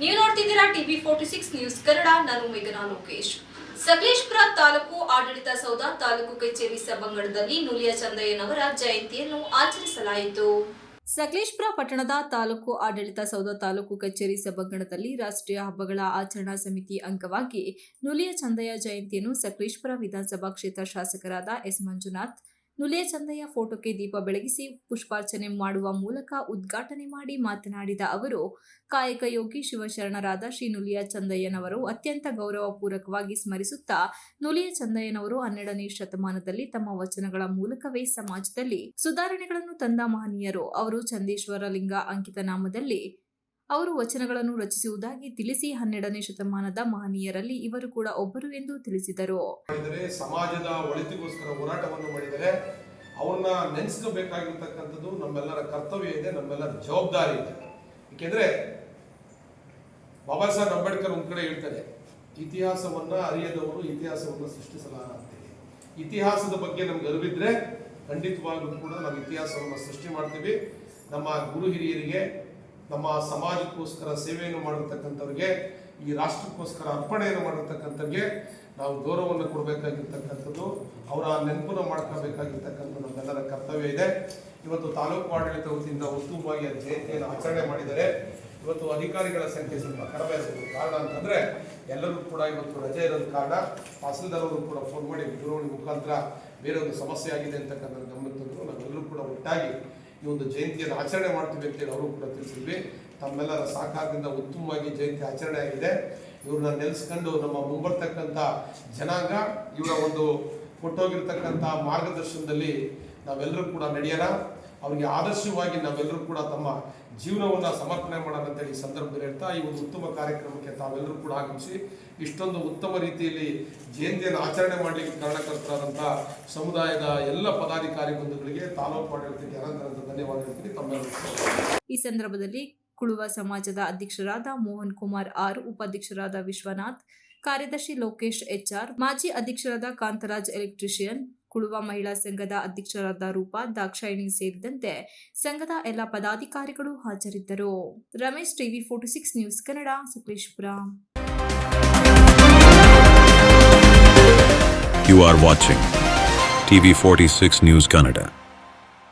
ನೀವು ನೋಡ್ತಿದ್ದೀರಾ TV forty six news Kannada. ನಾನು ಮೇಘನಾ ಲೋಕೇಶ್ ಸಕಲೇಶ್ಪುರ ತಾಲೂಕು ಆಡಳಿತ ಸೌಧ ತಾಲೂಕು ಕಚೇರಿ ಸಭಾಂಗಣದಲ್ಲಿ ನುಲಿಯ ಚಂದಯ್ಯನವರ ಜಯಂತಿಯನ್ನು ಆಚರಿಸಲಾಯಿತು. ಸಕಲೇಶ್ಪುರ ಪಟ್ಟಣದ ತಾಲೂಕು ಆಡಳಿತ ಸೌಧ ತಾಲೂಕು ಕಚೇರಿ ಸಭಾಂಗಣದಲ್ಲಿ ರಾಷ್ಟ್ರೀಯ ಹಬ್ಬಗಳ ಆಚರಣಾ ಸಮಿತಿ ಅಂಗವಾಗಿ ನುಲಿಯ ಚಂದಯ್ಯ ಜಯಂತಿಯನ್ನು ಸಕಲೇಶ್ಪುರ ವಿಧಾನಸಭಾ ಕ್ಷೇತ್ರ ಶಾಸಕರಾದ ಎಸ್ ಮಂಜುನಾಥ್ ನುಲಿಯ ಚಂದಯ್ಯ ಫೋಟೋಕ್ಕೆ ದೀಪ ಬೆಳಗಿಸಿ ಪುಷ್ಪಾರ್ಚನೆ ಮಾಡುವ ಮೂಲಕ ಉದ್ಘಾಟನೆ ಮಾಡಿ ಮಾತನಾಡಿದ ಅವರು, ಕಾಯಕ ಯೋಗಿ ಶಿವಶರಣರಾದ ಶ್ರೀ ನುಲಿಯ ಚಂದಯ್ಯನವರು ಅತ್ಯಂತ ಗೌರವಪೂರ್ವಕವಾಗಿ ಸ್ಮರಿಸುತ್ತಾ, ನುಲಿಯ ಚಂದಯ್ಯನವರು ಹನ್ನೆರಡನೇ ಶತಮಾನದಲ್ಲಿ ತಮ್ಮ ವಚನಗಳ ಮೂಲಕವೇ ಸಮಾಜದಲ್ಲಿ ಸುಧಾರಣೆಗಳನ್ನು ತಂದ ಮಹನೀಯರು. ಅವರು ಚಂದೇಶ್ವರ ಲಿಂಗ ಅಂಕಿತ ನಾಮದಲ್ಲಿ ಅವರು ವಚನಗಳನ್ನು ರಚಿಸುವುದಾಗಿ ತಿಳಿಸಿ ಹನ್ನೆರಡನೇ ಶತಮಾನದ ಮಹನೀಯರಲ್ಲಿ ಇವರು ಕೂಡ ಒಬ್ಬರು ಎಂದು ತಿಳಿಸಿದರು. ಸಮಾಜದ ಒಳಿತಿಗೋಸ್ಕರ ಹೋರಾಟವನ್ನು ಮಾಡಿದರೆ ಅವ್ರನ್ನ ನೆನೆಸಬೇಕಾಗಿರ್ತಕ್ಕಂಥದ್ದು ನಮ್ಮೆಲ್ಲರ ಕರ್ತವ್ಯ ಇದೆ, ನಮ್ಮೆಲ್ಲರ ಜವಾಬ್ದಾರಿ ಇದೆ. ಏಕೆಂದ್ರೆ ಬಾಬಾ ಸಾಹೇಬ್ ಅಂಬೇಡ್ಕರ್ ಒಂದ್ ಕಡೆ ಹೇಳ್ತಾರೆ, ಇತಿಹಾಸವನ್ನ ಅರಿಯದವರು ಇತಿಹಾಸವನ್ನು ಸೃಷ್ಟಿಸಲಾರ ಅಂತೇಳಿ ಇತಿಹಾಸದ ಬಗ್ಗೆ ನಮ್ಗೆ ಅರಿವಿದ್ರೆ ಖಂಡಿತವಾಗ್ಲೂ ಕೂಡ ನಾವು ಇತಿಹಾಸವನ್ನು ಸೃಷ್ಟಿ ಮಾಡ್ತೀವಿ. ನಮ್ಮ ಗುರು ಹಿರಿಯರಿಗೆ ನಮ್ಮ ಸಮಾಜಕ್ಕೋಸ್ಕರ ಸೇವೆಯನ್ನು ಮಾಡಿರ್ತಕ್ಕಂಥವ್ರಿಗೆ, ಈ ರಾಷ್ಟ್ರಕ್ಕೋಸ್ಕರ ಅರ್ಪಣೆಯನ್ನು ಮಾಡಿರ್ತಕ್ಕಂಥವ್ರಿಗೆ ನಾವು ಗೌರವವನ್ನು ಕೊಡಬೇಕಾಗಿರ್ತಕ್ಕಂಥದ್ದು, ಅವರ ನೆನಪನ್ನು ಮಾಡ್ಕೋಬೇಕಾಗಿರ್ತಕ್ಕಂಥ ನಮ್ಮೆಲ್ಲರ ಕರ್ತವ್ಯ ಇದೆ. ಇವತ್ತು ತಾಲೂಕು ಆಡಳಿತ ವತಿಯಿಂದ ಉತ್ತಮವಾಗಿ ಆ ಜಯಂತಿಯನ್ನು ಆಚರಣೆ ಮಾಡಿದರೆ, ಇವತ್ತು ಅಧಿಕಾರಿಗಳ ಸಂಖ್ಯೆ ಸ್ವಲ್ಪ ಕಡಿಮೆ ಕಾರಣ ಅಂತಂದರೆ ಎಲ್ಲರೂ ಕೂಡ ಇವತ್ತು ರಜೆ ಇರೋದು ಕಾರಣ ತಹಸೀಲ್ದಾರ್ ಕೂಡ ಫೋನ್ ಮಾಡಿ ದೂರವಾಣಿ ಮುಖಾಂತರ ಬೇರೆ ಒಂದು ಸಮಸ್ಯೆ ಆಗಿದೆ ಅಂತಕ್ಕಂಥ ಗಮನ ತಂದರು, ನಾವೆಲ್ಲರೂ ಕೂಡ ಒಟ್ಟಾಗಿ ಈ ಒಂದು ಜಯಂತಿಯನ್ನು ಆಚರಣೆ ಮಾಡ್ತೀವಿ ಅಂತೇಳಿ ಅವರು ಕೂಡ ತಿಳಿಸಿದ್ವಿ. ತಮ್ಮೆಲ್ಲರ ಸಹಕಾರದಿಂದ ಉತ್ತಮವಾಗಿ ಜಯಂತಿ ಆಚರಣೆ ಆಗಿದೆ. ಇವ್ರನ್ನ ನೆಲೆಸ್ಕೊಂಡು ನಮ್ಮ ಮುಂಬರ್ತಕ್ಕಂಥ ಜನಾಂಗ, ಇವರ ಒಂದು ಕೊಟ್ಟೋಗಿರ್ತಕ್ಕಂಥ ಮಾರ್ಗದರ್ಶನದಲ್ಲಿ ನಾವೆಲ್ಲರೂ ಕೂಡ ನಡೆಯೋಣ. ಅವರಿಗೆ ಆದರ್ಶವಾಗಿ ನಾವೆಲ್ಲರೂ ಕೂಡ ತಮ್ಮ ಜೀವನವನ್ನು ಸಮರ್ಪಣೆ ಮಾಡೋಣ ಅಂತೇಳಿ ಈ ಸಂದರ್ಭದಲ್ಲಿ ಹೇಳ್ತಾ, ಈ ಒಂದು ಉತ್ತಮ ಕಾರ್ಯಕ್ರಮಕ್ಕೆ ತಾವೆಲ್ಲರೂ ಕೂಡ ಆಗಮಿಸಿ, ಇಷ್ಟೊಂದು ಉತ್ತಮ ರೀತಿಯಲ್ಲಿ ಜಯಂತಿಯನ್ನು ಆಚರಣೆ ಮಾಡಲಿಕ್ಕೆ ಕಾರಣಕರ್ತರಾದಂಥ ಸಮುದಾಯದ ಎಲ್ಲ ಪದಾಧಿಕಾರಿ ಬಂಧುಗಳಿಗೆ ತಾಲೂಕು ಆಡಳಿತಕ್ಕೆ ಅನಂತರಂತ ಧನ್ಯವಾದ ಹೇಳ್ತೀನಿ. ತಮ್ಮೆಲ್ಲರಿಗೂ ಈ ಸಂದರ್ಭದಲ್ಲಿ ಕುಳುವ ಸಮಾಜದ ಅಧ್ಯಕ್ಷರಾದ ಮೋಹನ್ ಕುಮಾರ್ ಆರ್, ಉಪಾಧ್ಯಕ್ಷರಾದ ವಿಶ್ವನಾಥ್, ಕಾರ್ಯದರ್ಶಿ ಲೋಕೇಶ್ ಎಚ್ಆರ್ ಮಾಜಿ ಅಧ್ಯಕ್ಷರಾದ ಕಾಂತರಾಜ್ ಎಲೆಕ್ಟ್ರಿಷಿಯನ್ ಕುಳುವ ಮಹಿಳಾ ಸಂಘದ ಅಧ್ಯಕ್ಷರಾದ ರೂಪಾ ದಾಕ್ಷಾಯಿಣಿ ಸೇರಿದಂತೆ ಸಂಘದ ಎಲ್ಲ ಪದಾಧಿಕಾರಿಗಳು ಹಾಜರಿದ್ದರು Ramesh TV forty six news Kannada, Sakleshpur You are watching TV46 News Kannada.